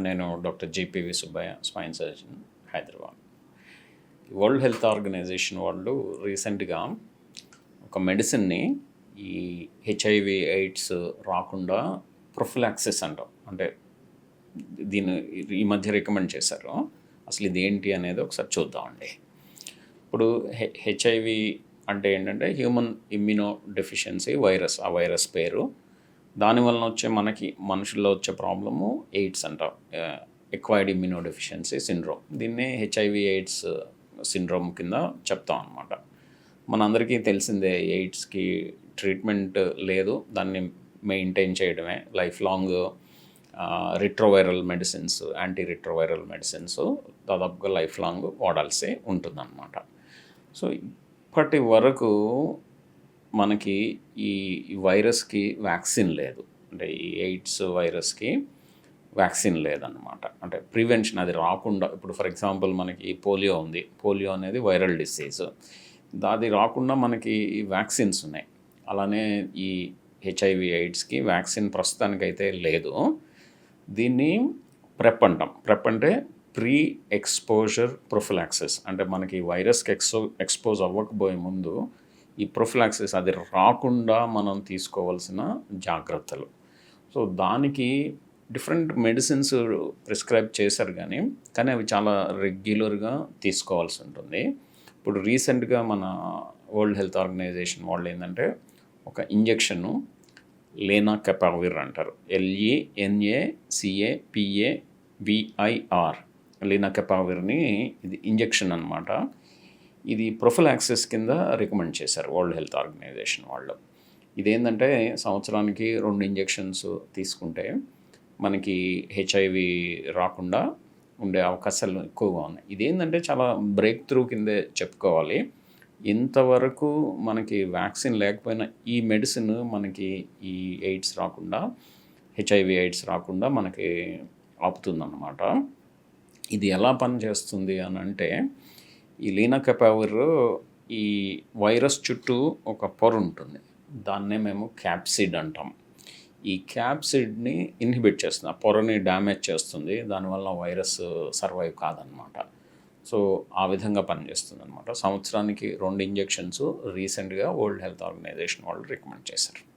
నేను doctor J P V Subbaiah spine surgeon Hyderabad. World health organisation వాళ్ళు రీసెంట్గా ఒక మెడిసిన్ని ఈ హెచ్ఐవి ఎయిడ్స్ రాకుండా ప్రొఫిలాక్సిస్ అంటాం. అంటే దీన్ని ఈ మధ్య రికమెండ్ చేశారు. అసలు ఇది ఏంటి అనేది ఒకసారి చూద్దామండి. ఇప్పుడు హె హెచ్ఐవి అంటే ఏంటంటే హ్యూమన్ ఇమ్యూనో డెఫిషియన్సీ వైరస్ ఆ వైరస్ పేరు. దానివలన వచ్చే మనకి మనుషుల్లో వచ్చే ప్రాబ్లము ఎయిడ్స్ అంటాం. ఎక్వైర్డ్ ఇమ్యూనో డెఫిషియన్సీ సిండ్రోమ్ దీన్నే హెచ్ఐవి ఎయిడ్స్ సిండ్రోమ్ కింద చెప్తాం అనమాట మనందరికీ తెలిసిందే ఎయిడ్స్కి ట్రీట్మెంట్ లేదు. దాన్ని మెయింటైన్ చేయడమే. Life long retroviral medicines anti retroviral medicines దాదాపుగా లైఫ్ లాంగ్ వాడాల్సి ఉంటుందన్నమాట. సో ఇప్పటి వరకు మనకి ఈ వైరస్కి వ్యాక్సిన్ లేదు. అంటే ఈ ఎయిడ్స్ వైరస్కి వ్యాక్సిన్ లేదన్నమాట. అంటే ప్రివెన్షన్ అది రాకుండా ఇప్పుడు ఫర్ ఎగ్జాంపుల్ మనకి పోలియో ఉంది. పోలియో అనేది వైరల్ డిసీజ్. అది రాకుండా మనకి ఈ వ్యాక్సిన్స్ ఉన్నాయి. అలానే ఈ హెచ్ఐవి ఎయిడ్స్కి వ్యాక్సిన్ ప్రస్తుతానికైతే లేదు. దీన్ని ప్రెప్ అంటాం ప్రెప్ అంటే ప్రీ ఎక్స్పోజర్ ప్రొఫిలాక్సిస్. అంటే మనకి వైరస్కి ఎక్సో ఎక్స్పోజ్ అవ్వకపోయే ముందు ఈ ప్రొఫిలాక్సిస్ అది రాకుండా మనం తీసుకోవాల్సిన జాగ్రత్తలు. సో దానికి డిఫరెంట్ మెడిసిన్స్ ప్రిస్క్రైబ్ చేశారు కానీ కానీ అవి చాలా రెగ్యులర్గా తీసుకోవాల్సి ఉంటుంది. ఇప్పుడు రీసెంట్గా మన వరల్డ్ హెల్త్ ఆర్గనైజేషన్ వాళ్ళు ఏంటంటే ఒక ఇంజెక్షను లేనా కెపావిర్ అంటారు L E N A C A P A V I R Leena కెపావిర్ని ఇది ఇంజెక్షన్ అనమాట ఇది ప్రొఫిలాక్సిస్ కింద రికమెండ్ చేశారు వరల్డ్ హెల్త్ ఆర్గనైజేషన్ వాళ్ళు. ఇదేంటంటే సంవత్సరానికి రెండు ఇంజెక్షన్స్ తీసుకుంటే మనకి హెచ్ఐవి రాకుండా ఉండే అవకాశాలు ఎక్కువగా ఉన్నాయి. ఇదేంటంటే చాలా బ్రేక్ త్రూ కిందే చెప్పుకోవాలి. ఇంతవరకు మనకి వ్యాక్సిన్ లేకపోయినా ఈ మెడిసిన్ మనకి ఈ ఎయిడ్స్ రాకుండా హెచ్ఐవి ఎయిడ్స్ రాకుండా మనకి ఆపుతుందన్నమాట. ఇది ఎలా పనిచేస్తుంది అని అంటే ఈ లీనా కెపావర్ ఈ వైరస్ చుట్టూ ఒక పొర ఉంటుంది. దాన్నే మేము క్యాప్సిడ్ అంటాం. ఈ క్యాప్సిడ్ని ఇన్హిబిట్ చేస్తుంది. ఆ పొరని డ్యామేజ్ చేస్తుంది. దానివల్ల వైరస్ సర్వైవ్ కాదనమాట. సో ఆ విధంగా పనిచేస్తుంది అనమాట సంవత్సరానికి రెండు ఇంజెక్షన్స్ రీసెంట్గా వరల్డ్ హెల్త్ ఆర్గనైజేషన్ వాళ్ళు రికమెండ్ చేశారు.